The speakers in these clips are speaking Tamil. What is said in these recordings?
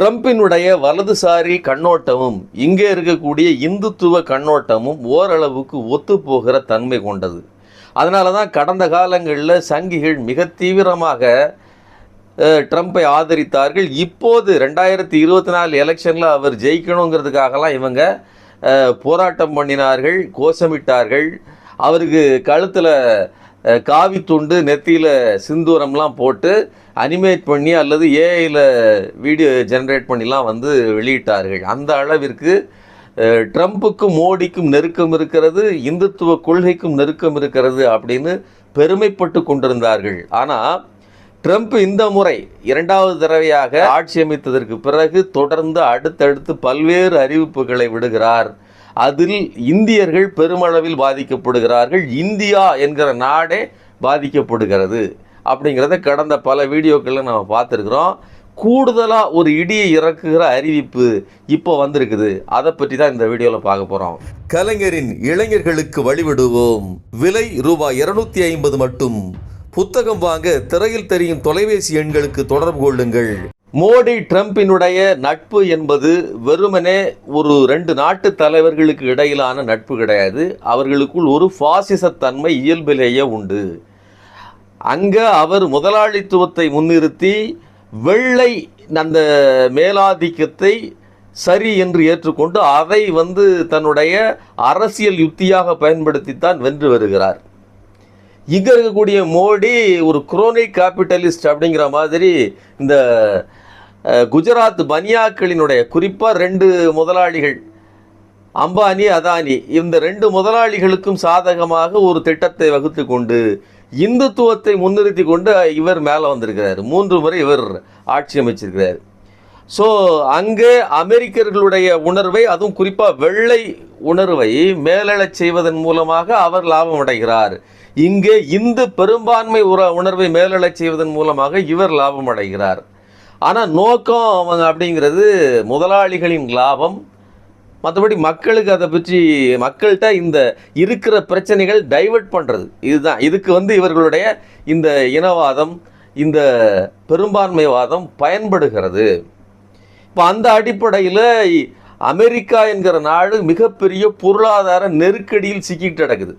ட்ரம்பினுடைய வலதுசாரி கண்ணோட்டமும் இங்கே இருக்கக்கூடிய இந்துத்துவ கண்ணோட்டமும் ஓரளவுக்கு ஒத்துப்போகிற தன்மை கொண்டது. அதனால தான் கடந்த காலங்களில் சங்கிகள் மிக தீவிரமாக ட்ரம்ப்பை ட்ரம்பை ஆதரித்தார்கள். இப்போது ரெண்டாயிரத்தி இருபத்தி நாலு எலெக்ஷனில் அவர் ஜெயிக்கணுங்கிறதுக்காகலாம் இவங்க போராட்டம் பண்ணினார்கள் கோஷமிட்டார்கள். அவருக்கு கழுத்தில் காவி துண்டு நெத்தியில் சிந்தூரம்லாம் போட்டு அனிமேட் பண்ணி அல்லது ஏஐயில் வீடியோ ஜென்ரேட் பண்ணிலாம் வந்து வெளியிட்டார்கள். அந்த அளவிற்கு ட்ரம்ப்புக்கும் ட்ரம்புக்கும் மோடிக்கும் நெருக்கம் இருக்கிறது இந்துத்துவ கொள்கைக்கும் நெருக்கம் இருக்கிறது அப்படின்னு பெருமைப்பட்டு கொண்டிருந்தார்கள். ஆனால் ட்ரம்ப் இந்த முறை இரண்டாவது தடவையாக ஆட்சி அமைத்ததற்கு பிறகு தொடர்ந்து அடுத்தடுத்து பல்வேறு அறிவிப்புகளை விடுகிறார். அதில் இந்தியர்கள் பெருமளவில் பாதிக்கப்படுகிறார்கள். இந்தியா என்கிற நாடே பாதிக்கப்படுகிறது. அப்படிங்கிறத கடந்த பல வீடியோக்களில் நம்ம பார்த்துருக்குறோம். கூடுதலாக ஒரு இடியை இறக்குகிற அறிவிப்பு இப்போ வந்திருக்குது. அதை பற்றி தான் இந்த வீடியோவில் பார்க்க போகிறோம் கலைஞரின் இளைஞர்களுக்கு வழிவிடுவோம். விலை ரூபாய் இருநூத்தி ஐம்பது மட்டும். புத்தகம் வாங்க திரையில் தெரியும் தொலைபேசி எண்களுக்கு தொடர்பு கொள்ளுங்கள். மோடி ட்ரம்பினுடைய நட்பு என்பது வெறுமனே ஒரு ரெண்டு நாட்டு தலைவர்களுக்கு இடையிலான நட்பு கிடையாது. அவர்களுக்குள் ஒரு பாசிசத்தன்மை இயல்பிலேயே உண்டு. அங்கே அவர் முதலாளித்துவத்தை முன்னிறுத்தி வெள்ளை அந்த மேலாதிக்கத்தை சரி என்று ஏற்றுக்கொண்டு அதை வந்து தன்னுடைய அரசியல் யுத்தியாக பயன்படுத்தித்தான் வென்று வருகிறார். இங்கே இருக்கக்கூடிய மோடி ஒரு குரோனிக் கேபிட்டலிஸ்ட் அப்படிங்கிற மாதிரி இந்த குஜராத் பனியாக்களினுடைய குறிப்பாக ரெண்டு முதலாளிகள் அம்பானி அதானி இந்த ரெண்டு முதலாளிகளுக்கும் சாதகமாக ஒரு திட்டத்தை வகுத்து கொண்டு இந்துத்துவத்தை முன்னிறுத்தி கொண்டு இவர் மேலே வந்திருக்கிறார். மூன்று முறை இவர் ஆட்சி அமைச்சிருக்கிறார். ஸோ அங்கே அமெரிக்கர்களுடைய உணர்வை அதுவும் குறிப்பாக வெள்ளை உணர்வை மேலெழச் செய்வதன் மூலமாக அவர் லாபம் அடைகிறார். இங்கே இந்து பெரும்பான்மை உற உணர்வை மேலெழச் செய்வதன் மூலமாக இவர் லாபம் அடைகிறார். ஆனால் நோக்கம் அவங்க அப்படிங்கிறது முதலாளிகளின் லாபம். மற்றபடி மக்களுக்கு அதை பற்றி மக்கள்கிட்ட இந்த இருக்கிற பிரச்சனைகள் டைவர்ட் பண்ணுறது இதுதான். இதுக்கு வந்து இவர்களுடைய இந்த இனவாதம் இந்த பெரும்பான்மைவாதம் பயன்படுகிறது. இப்போ அந்த அடிப்படையில் அமெரிக்கா என்கிற நாடு மிகப்பெரிய பொருளாதார நெருக்கடியில் சிக்கிட்டு கிடக்குது.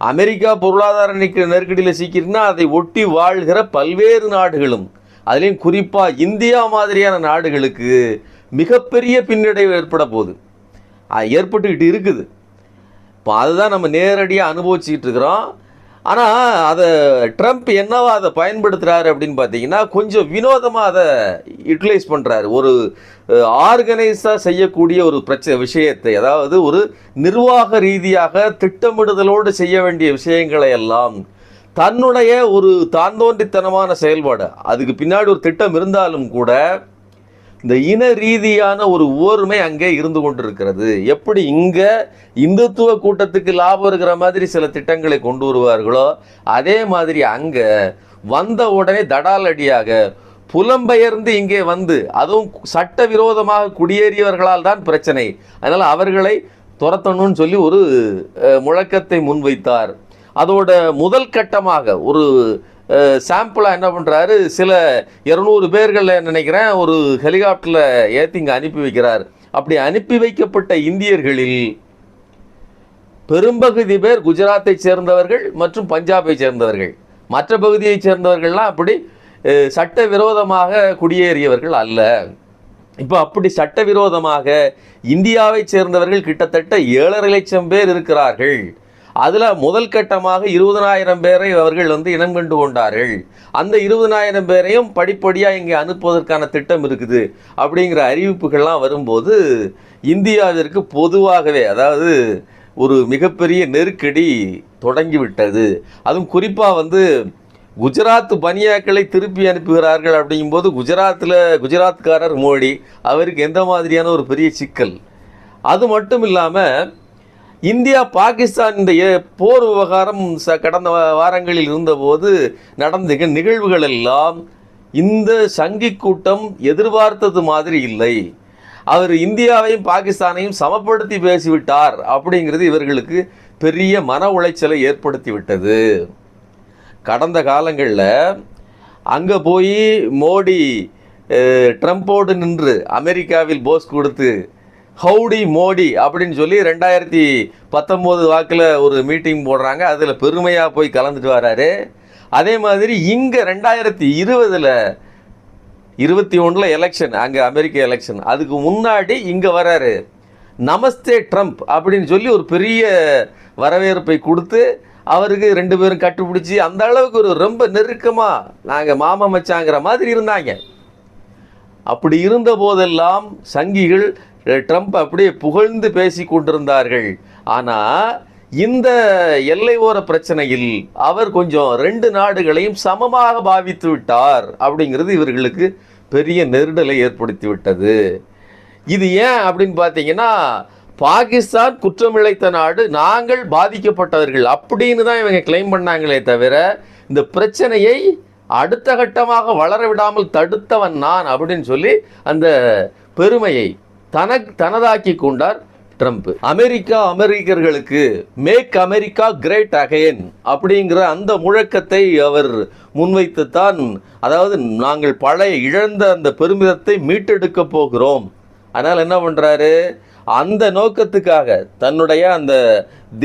அமெரிக்கா பொருளாதார நெருக்கடியில் சிக்கிட்டுனா அதை ஒட்டி வாழ்கிற பல்வேறு நாடுகளும் அதுலேயும் குறிப்பாக இந்தியா மாதிரியான நாடுகளுக்கு மிகப்பெரிய பின்னடைவு ஏற்பட போகுது. அது ஏற்பட்டுக்கிட்டு இருக்குது. இப்போ அதுதான் நம்ம நேரடியாக அனுபவிச்சுக்கிட்டு இருக்கிறோம். ஆனால் அதை ட்ரம்ப் என்னவா அதை பயன்படுத்துகிறாரு அப்படின்னு பார்த்தீங்கன்னா கொஞ்சம் வினோதமாக அதை யூட்டிலைஸ் பண்ணுறாரு ஒரு ஆர்கனைஸாக செய்யக்கூடிய ஒரு பிரச்ச விஷயத்தை அதாவது ஒரு நிர்வாக ரீதியாக திட்டமிடுதலோடு செய்ய வேண்டிய விஷயங்களை எல்லாம் தன்னுடைய ஒரு தாந்தோன்றித்தனமான செயல்பாடு. அதுக்கு பின்னாடி ஒரு திட்டம் இருந்தாலும் கூட இந்த இன ரீதியான ஒரு ஓர்மை அங்கே இருந்து கொண்டிருக்கிறது. எப்படி இங்கே இந்துத்துவ கூட்டத்துக்கு லாபம் இருக்கிற மாதிரி சில திட்டங்களை கொண்டு வருவார்களோ அதே மாதிரி அங்கே வந்த உடனே தடாலடியாக புலம்பெயர்ந்து இங்கே வந்து அதுவும் சட்டவிரோதமாக குடியேறியவர்களால் தான் பிரச்சனை. அதனால் அவர்களை துரத்தணும்னு சொல்லி ஒரு முழக்கத்தை முன்வைத்தார். அதோட முதல் கட்டமாக ஒரு சாம்பிளாக என்ன பண்ணுறாரு சில இருநூறு பேர்களில் நினைக்கிறேன் ஒரு ஹெலிகாப்டரில் ஏற்றி இங்கே அனுப்பி வைக்கிறார். அப்படி அனுப்பி வைக்கப்பட்ட இந்தியர்களில் பெரும்பகுதி பேர் குஜராத்தை சேர்ந்தவர்கள் மற்றும் பஞ்சாபை சேர்ந்தவர்கள். மற்ற பகுதியைச் சேர்ந்தவர்கள்லாம் அப்படி சட்ட விரோதமாக குடியேறியவர்கள் அல்ல. இப்போ அப்படி சட்டவிரோதமாக இந்தியாவை சேர்ந்தவர்கள் கிட்டத்தட்ட ஏழரை லட்சம் பேர் இருக்கிறார்கள். அதில் முதல் கட்டமாக இருபதனாயிரம் பேரை அவர்கள் வந்து இனம் கண்டு கொண்டார்கள். அந்த இருபதனாயிரம் பேரையும் படிப்படியாக இங்கே அனுப்புவதற்கான திட்டம் இருக்குது அப்படிங்கிற அறிவிப்புகள்லாம் வரும்போது இந்தியாவிற்கு பொதுவாகவே அதாவது ஒரு மிகப்பெரிய நெருக்கடி தொடங்கிவிட்டது. அதுவும் குறிப்பாக வந்து குஜராத் பனியாக்களை திருப்பி அனுப்புகிறார்கள் அப்படிங்கும்போது குஜராத்தில் குஜராத்காரர் மோடி அவருக்கு எந்த மாதிரியான ஒரு பெரிய சிக்கல்? அது மட்டும் இல்லாமல் இந்தியா பாகிஸ்தான் இந்த போர் விவகாரம் ச கடந்த வாரங்களில் இருந்தபோது நடந்த நிகழ்வுகள் எல்லாம் இந்த சங்கி கூட்டம் எதிர்பார்த்தது மாதிரி இல்லை. அவர் இந்தியாவையும் பாகிஸ்தானையும் சமப்படுத்தி பேசிவிட்டார் அப்படிங்கிறது இவர்களுக்கு பெரிய மன உளைச்சலை ஏற்படுத்தி விட்டது கடந்த காலங்களில் அங்கே போய் மோடி ட்ரம்ப்போடு நின்று அமெரிக்காவில் போஸ் கொடுத்து ஹவுடி மோடி அப்படின்னு சொல்லி ரெண்டாயிரத்தி பத்தொம்போது வாக்கில் ஒரு மீட்டிங் போடுறாங்க. அதில் பெருமையாக போய் கலந்துட்டு வராரு. அதே மாதிரி இங்கே ரெண்டாயிரத்தி இருபதில் இருபத்தி ஒன்றில் எலெக்ஷன் அங்கே அமெரிக்க எலெக்ஷன் அதுக்கு முன்னாடி இங்கே வராரு. நமஸ்தே ட்ரம்ப் அப்படின்னு சொல்லி ஒரு பெரிய வரவேற்பை கொடுத்து அவருக்கு ரெண்டு பேரும் கட்டுப்பிடிச்சி அந்த அளவுக்கு ஒரு ரொம்ப நெருக்கமாக நாங்கள் மாமா மச்சாங்கிற மாதிரி இருந்தாங்க. அப்படி இருந்த போதெல்லாம் சங்கிகள் ட்ரம்ப் அப்படியே புகழ்ந்து பேசி கொண்டிருந்தார்கள். ஆனால் இந்த எல்லை ஓர பிரச்சனையில் அவர் கொஞ்சம் ரெண்டு நாடுகளையும் சமமாக பாவித்து விட்டார் அப்படிங்கிறது இவர்களுக்கு பெரிய நெருடலை ஏற்படுத்தி விட்டது. இது ஏன் அப்படின்னு பார்த்தீங்கன்னா பாகிஸ்தான் குற்றமிழைத்த நாடு நாங்கள் பாதிக்கப்பட்டவர்கள் அப்படின்னு தான் இவங்க கிளைம் பண்ணாங்களே தவிர இந்த பிரச்சனையை அடுத்த கட்டமாக வளர விடாமல் தடுத்தவன் நான் அப்படின்னு சொல்லி அந்த பெருமையை தன தனதாக்கி கொண்டார் ட்ரம்ப். அமெரிக்கா அமெரிக்கர்களுக்கு மேக் அமெரிக்கா கிரேட் அகைன் அப்படிங்கிற அந்த முழக்கத்தை அவர் முன்வைத்துத்தான் அதாவது நாங்கள் பழைய இழந்த அந்த பெருமிதத்தை மீட்டெடுக்க போகிறோம். அதனால் என்ன பண்ணுறாரு அந்த நோக்கத்துக்காக தன்னுடைய அந்த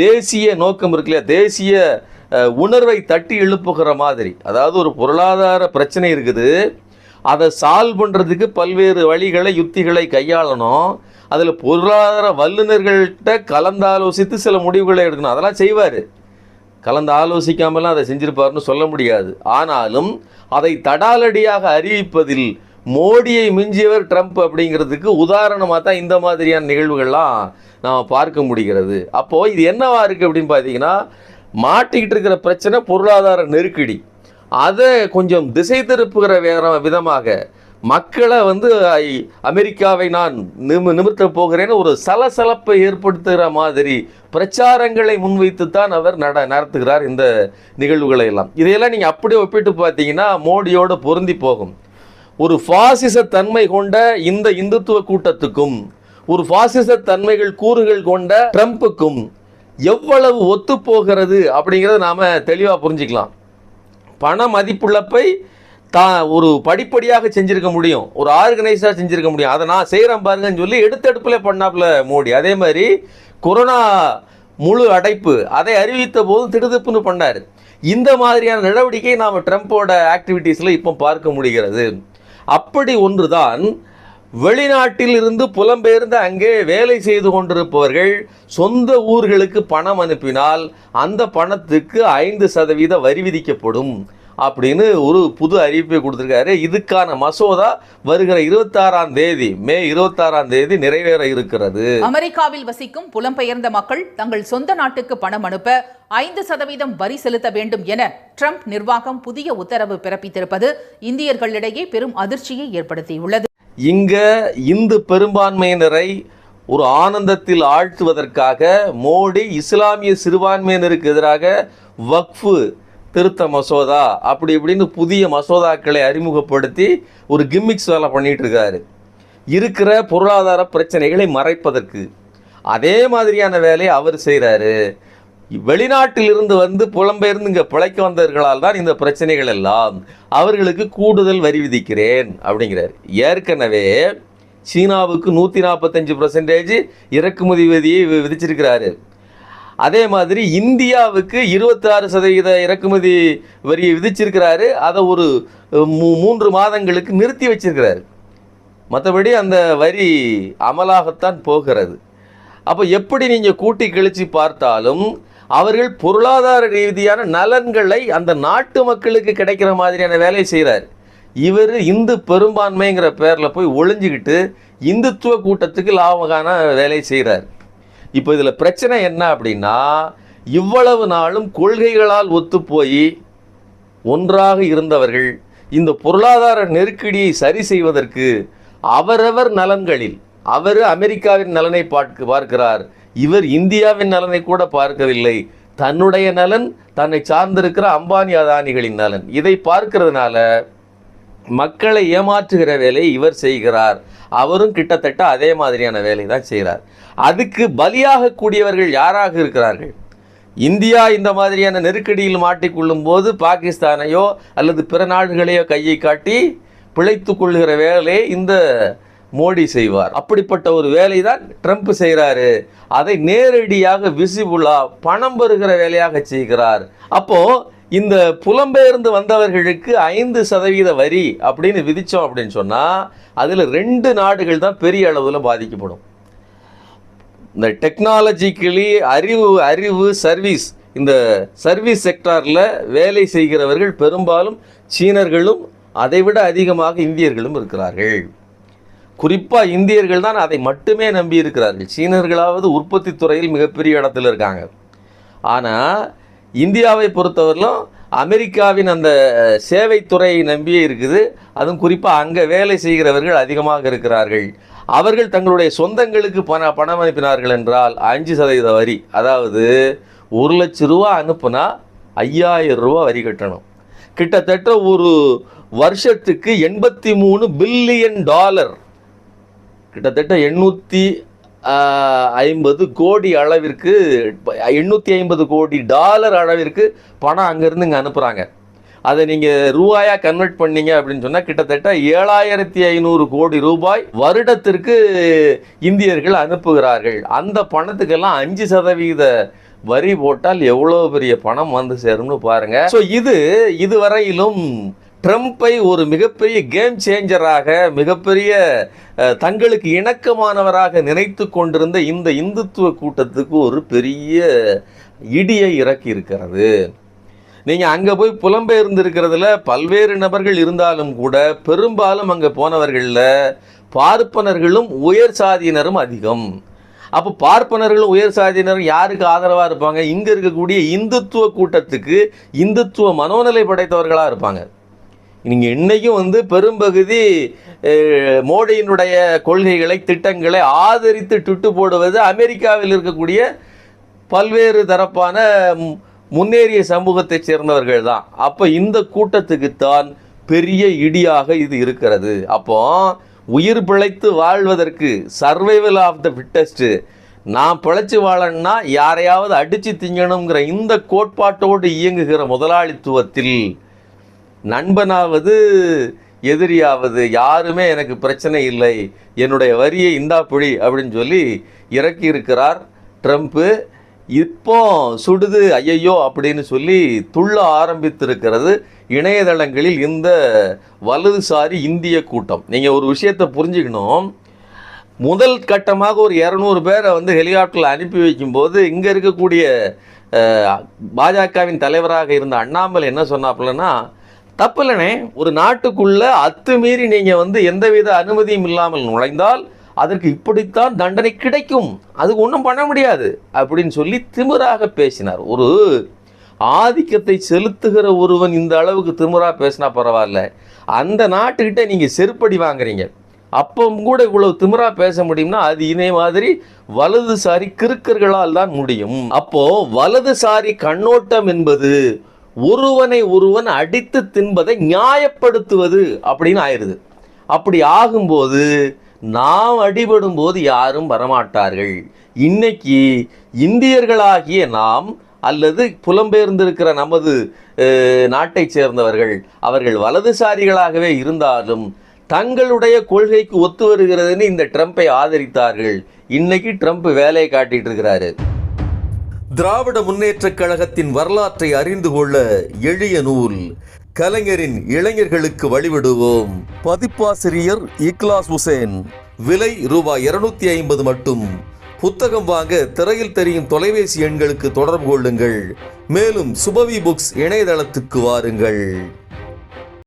தேசிய நோக்கம் இருக்கு இல்லையா? தேசிய உணர்வை தட்டி எழுப்புகிற மாதிரி அதாவது ஒரு பொருளாதார பிரச்சனை இருக்குது. அதை சால்வ் பண்ணுறதுக்கு பல்வேறு வழிகளை யுத்திகளை கையாளணும். அதில் பொருளாதார வல்லுநர்கள்ட்ட கலந்தாலோசித்து சில முடிவுகளை எடுக்கணும். அதெல்லாம் செய்வார். கலந்து ஆலோசிக்காமலாம் அதை செஞ்சிருப்பார்னு சொல்ல முடியாது. ஆனாலும் அதை தடாலடியாக அறிவிப்பதில் மோடியை மிஞ்சியவர் ட்ரம்ப் அப்படிங்கிறதுக்கு உதாரணமாக தான் இந்த மாதிரியான நிகழ்வுகள்லாம் நாம் பார்க்க முடிகிறது. அப்போது இது என்னவா இருக்குது அப்படின்னு பார்த்தீங்கன்னா மாட்டிக்கிட்டு இருக்கிற பிரச்சனை பொருளாதார நெருக்கடி. அதை கொஞ்சம் திசை திருப்புகிற வேற விதமாக மக்களை வந்து ஐ, அமெரிக்காவை நான் நிமி நிமிர்த்த போகிறேன்னு ஒரு சலசலப்பை ஏற்படுத்துகிற மாதிரி பிரச்சாரங்களை முன்வைத்து தான் அவர் நட நடத்துகிறார் இந்த நிகழ்வுகளை எல்லாம். இதையெல்லாம் நீங்கள் அப்படியே ஒப்பிட்டு பார்த்தீங்கன்னா மோடியோடு பொருந்தி போகும். ஒரு ஃபாசிச தன்மை கொண்ட இந்த இந்துத்துவ கூட்டத்துக்கும் ஒரு ஃபாசிச தன்மைகள் கூறுகள் கொண்ட ட்ரம்ப்புக்கும் எவ்வளவு ஒத்து போகிறது அப்படிங்கிறத நாம் தெளிவாக புரிஞ்சுக்கலாம். பண மதிப்புள்ளப்பை தான் ஒரு படிப்படியாக செஞ்சுருக்க முடியும். ஒரு ஆர்கனைஸாக செஞ்சுருக்க முடியும். அதை நான் செய்கிறேன் பாருங்கன்னு சொல்லி எடுத்தெடுப்பில் பண்ணாப்புல மோடி. அதே மாதிரி கொரோனா முழு அடைப்பு அதை அறிவித்த போதும் திடுதிப்புன்னு பண்ணார். இந்த மாதிரியான நடவடிக்கை நாம் ட்ரம்ப்போட ஆக்டிவிட்டீஸில் இப்போ பார்க்க முடிகிறது. அப்படி ஒன்று தான் வெளிநாட்டில் இருந்து புலம்பெயர்ந்து அங்கே வேலை செய்து கொண்டிருப்பவர்கள் சொந்த ஊர்களுக்கு பணம் அனுப்பினால் அந்த பணத்துக்கு ஐந்து சதவீத வரி விதிக்கப்படும் அப்படின்னு ஒரு புது அறிவிப்பை கொடுத்துருக்காரு. இதுக்கான மசோதா வருகிற இருபத்தாறாம் தேதி மே இருபத்தாறாம் தேதி நிறைவேற இருக்கிறது. அமெரிக்காவில் வசிக்கும் புலம்பெயர்ந்த மக்கள் தங்கள் சொந்த நாட்டுக்கு பணம் அனுப்ப ஐந்து சதவீதம் வரி செலுத்த வேண்டும் என ட்ரம்ப் நிர்வாகம் புதிய உத்தரவு பிறப்பித்திருப்பது இந்தியர்களிடையே பெரும் அதிர்ச்சியை ஏற்படுத்தியுள்ளது. இங்க இந்து பெரும்பான்மையினரை ஒரு ஆனந்தத்தில் ஆழ்த்துவதற்காக மோடி இஸ்லாமிய சிறுபான்மையினருக்கு எதிராக வக்ஃபு திருத்த மசோதா அப்படி இப்படின்னு புதிய மசோதாக்களை அறிமுகப்படுத்தி ஒரு கிம்மிக்ஸ் வேலை பண்ணிட்டு இருக்காரு. இருக்கிற பொருளாதார பிரச்சனைகளை மறைப்பதற்கு. அதே மாதிரியான வேலையை அவர் செய்கிறாரு வெளிநாட்டிலிருந்து வந்து புலம்பெயர்ந்து இங்கே பிழைக்க வந்தவர்களால் தான் இந்த பிரச்சனைகள் எல்லாம் அவர்களுக்கு கூடுதல் வரி விதிக்கிறேன் அப்படிங்கிறார். ஏற்கனவே சீனாவுக்கு நூற்றி நாற்பத்தஞ்சு பர்சன்டேஜ் இறக்குமதி வரியை விதிச்சிருக்கிறாரு. அதே மாதிரி இந்தியாவுக்கு இருபத்தாறு சதவீத இறக்குமதி வரியை விதிச்சிருக்கிறாரு. அதை ஒரு மூ- மூன்று மாதங்களுக்கு நிறுத்தி வச்சிருக்கிறாரு. மற்றபடி அந்த வரி அமலாகத்தான் போகிறது. அப்போ எப்படி நீங்கள் கூட்டி கழித்து பார்த்தாலும் அவர்கள் பொருளாதார ரீதியான நலன்களை அந்த நாட்டு மக்களுக்கு கிடைக்கிற மாதிரியான வேலையை செய்கிறார் இவர் இந்து பெரும்பான்மைங்கிற பேரில் போய் ஒளிஞ்சிக்கிட்டு இந்துத்துவ கூட்டத்துக்கு லாபகான வேலையை செய்கிறார் இப்போ இதில் பிரச்சனை என்ன அப்படின்னா இவ்வளவு நாளும் கொள்கைகளால் ஒத்துப்போய் ஒன்றாக இருந்தவர்கள் இந்த பொருளாதார நெருக்கடியை சரி செய்வதற்கு அவரவர் நலன்களில் அவர் அமெரிக்காவின் நலனை பார்க்க பார்க்கிறார் இவர் இந்தியாவின் நலனை கூட பார்க்கவில்லை. தன்னுடைய நலன் தன்னை சார்ந்திருக்கிற அம்பானி அதானிகளின் நலன். இதை பார்க்கிறதுனால மக்களை ஏமாற்றுகிற வேலையை இவர் செய்கிறார். அவரும் கிட்டத்தட்ட அதே மாதிரியான வேலை தான் செய்கிறார். அதுக்கு பலியாக கூடியவர்கள் யாராக இருக்கிறார்கள்? இந்தியா இந்த மாதிரியான நெருக்கடியில் மாட்டிக்கொள்ளும் போது பாகிஸ்தானையோ அல்லது பிற நாடுகளையோ கையை காட்டி பிழைத்து கொள்கிற வேலையை இந்த மோடி செய்வார். அப்படிப்பட்ட ஒரு வேலை தான் ட்ரம்ப் செய்கிறாரு. அதை நேரடியாக விசிபுலாக பணம் பெறுகிற வேலையாக செய்கிறார். அப்போது இந்த புலம்பெயர்ந்து வந்தவர்களுக்கு ஐந்து சதவீத வரி அப்படின்னு விதித்தோம் அப்படின்னு சொன்னால் அதில் ரெண்டு நாடுகள் தான் பெரிய அளவில் பாதிக்கப்படும். இந்த டெக்னாலஜிக்கலி அறிவு அறிவு சர்வீஸ் இந்த சர்வீஸ் செக்டாரில் வேலை செய்கிறவர்கள் பெரும்பாலும் சீனர்களும் அதைவிட அதிகமாக இந்தியர்களும் இருக்கிறார்கள். குறிப்பாக இந்தியர்கள் தான் அதை மட்டுமே நம்பி இருக்கிறார்கள். சீனர்களாவது உற்பத்தி துறையில் மிகப்பெரிய இடத்துல இருக்காங்க. ஆனால் இந்தியாவை பொறுத்தவரையிலும் அமெரிக்காவின் அந்த சேவைத்துறையை நம்பியே இருக்குது. அதுவும் குறிப்பாக அங்கே வேலை செய்கிறவர்கள் அதிகமாக இருக்கிறார்கள். அவர்கள் தங்களுடைய சொந்தங்களுக்கு பண பணம் அனுப்பினார்கள் என்றால் அஞ்சு சதவீத வரி அதாவது ஒரு லட்ச ரூபா அனுப்புனா ஐயாயிரம் ரூபா வரி கட்டணும். கிட்டத்தட்ட ஒரு வருஷத்துக்கு எண்பத்தி மூணு பில்லியன் டாலர் கிட்டத்தட்ட எண்ணூற்றி ஐம்பது கோடி அளவிற்கு எண்ணூற்றி ஐம்பது கோடி டாலர் அளவிற்கு பணம் அங்கேருந்து இங்கே அனுப்புகிறாங்க அதை நீங்கள் ரூபாயாக கன்வெர்ட் பண்ணீங்க அப்படின்னு சொன்னால் கிட்டத்தட்ட ஏழாயிரத்தி ஐநூறு கோடி ரூபாய் வருடத்திற்கு இந்தியர்கள் அனுப்புகிறார்கள். அந்த பணத்துக்கெல்லாம் அஞ்சு சதவீத வரி போட்டால் எவ்வளோ பெரிய பணம் வந்து சேரும்னு பாருங்கள் ஸோ இது இதுவரையிலும் ட்ரம்ப்பை ஒரு மிகப்பெரிய கேம் சேஞ்சராக மிகப்பெரிய தங்களுக்கு இணக்கமானவராக நினைத்து கொண்டிருந்த இந்த இந்துத்துவ கூட்டத்துக்கு ஒரு பெரிய இடியை இறக்கி இருக்கிறது நீங்கள் அங்கே போய் புலம்பெயர்ந்திருக்கிறதுல பல்வேறு நபர்கள் இருந்தாலும் கூட பெரும்பாலும் அங்கே போனவர்களில் பார்ப்பனர்களும் உயர் சாதியினரும் அதிகம். அப்போ பார்ப்பனர்களும் உயர் சாதியினரும் யாருக்கு ஆதரவாக இருப்பாங்க? இங்கே இருக்கக்கூடிய இந்துத்துவ கூட்டத்துக்கு இந்துத்துவ மனோநிலை படைத்தவர்களாக இருப்பாங்க. நீங்கள் இன்றைக்கும் வந்து பெரும்பகுதி மோடியினுடைய கொள்கைகளை திட்டங்களை ஆதரித்து டுட்டு போடுவது அமெரிக்காவில் இருக்கக்கூடிய பல்வேறு தரப்பான முன்னேறிய சமூகத்தைச் சேர்ந்தவர்கள் தான். அப்போ இந்த கூட்டத்துக்குத்தான் பெரிய இடியாக இது இருக்கிறது. அப்போ உயிர் பிழைத்து வாழ்வதற்கு சர்வைவல் ஆஃப் த ஃபிட்டஸ்ட்டு நான் பிழைச்சு வாழன்னா யாரையாவது அடித்து திங்கணுங்கிற இந்த கோட்பாட்டோடு இயங்குகிற முதலாளித்துவத்தில் நண்பனாவது எதிரியாவது யாருமே எனக்கு பிரச்சனை இல்லை. என்னுடைய வரியை இந்தா புழி அப்படின்னு சொல்லி இறக்கி இருக்கிறார் ட்ரம்ப்பு. இப்போ சுடுது ஐயையோ அப்படின்னு சொல்லி துள்ள ஆரம்பித்திருக்கிறது இணையதளங்களில் இந்த வலதுசாரி இந்திய கூட்டம். நீங்கள் ஒரு விஷயத்தை புரிஞ்சுக்கணும். முதல் கட்டமாக ஒரு இரநூறு பேரை வந்து ஹெலிகாப்டரில் அனுப்பி வைக்கும்போது இங்கே இருக்கக்கூடிய பாஜகவின் தலைவராக இருந்த அண்ணாமலை என்ன சொன்னாப்புலன்னா தப்பு இல்லைனே ஒரு நாட்டுக்குள்ள அத்துமீறி நீங்கள் வந்து எந்தவித அனுமதியும் இல்லாமல் நுழைந்தால் அதற்கு இப்படித்தான் தண்டனை கிடைக்கும். அதுக்கு ஒன்றும் பண்ண முடியாது அப்படின்னு சொல்லி திமிராக பேசினார். ஒரு ஆதிக்கத்தை செலுத்துகிற ஒருவன் இந்த அளவுக்கு திமிரா பேசினா பரவாயில்ல. அந்த நாட்டுக்கிட்ட நீங்கள் செருப்படி வாங்குறீங்க. அப்பவும் கூட இவ்வளவு திமிரா பேச முடியும்னா அது இதே மாதிரி வலதுசாரி கிறுக்கர்களால் தான் முடியும். அப்போ வலதுசாரி கண்ணோட்டம் என்பது ஒருவனை ஒருவன் அடித்து தின்பதை நியாயப்படுத்துவது அப்படின்னு ஆயிடுது அப்படி ஆகும்போது நாம் அடிபடும் போது யாரும் வரமாட்டார்கள். இன்னைக்கு இந்தியர்களாகிய நாம் அல்லது புலம்பெயர்ந்திருக்கிற நமது நாட்டைச் சேர்ந்தவர்கள் அவர்கள் வலதுசாரிகளாகவே இருந்தாலும் தங்களுடைய கொள்கைக்கு ஒத்து வருகிறதுன்னு இந்த ட்ரம்ப்பை ஆதரித்தார்கள். இன்னைக்கு ட்ரம்ப் வேலையை காட்டிட்டு இருக்கிறாரு. திராவிட முன்னேற்றக் கழகத்தின் வரலாற்றை அறிந்து கொள்ள எளிய நூல். கலைஞரின் இளைஞர்களுக்கு வழிவிடுவோம். பதிப்பாசிரியர் இக்லாஸ் ஹுசேன் விலை ரூபாய் இருநூத்தி ஐம்பது மட்டும். புத்தகம் வாங்க திரையில் தெரியும் தொலைபேசி எண்களுக்கு தொடர்பு கொள்ளுங்கள். மேலும் சுபவி புக்ஸ் இணையதளத்துக்கு வாருங்கள்.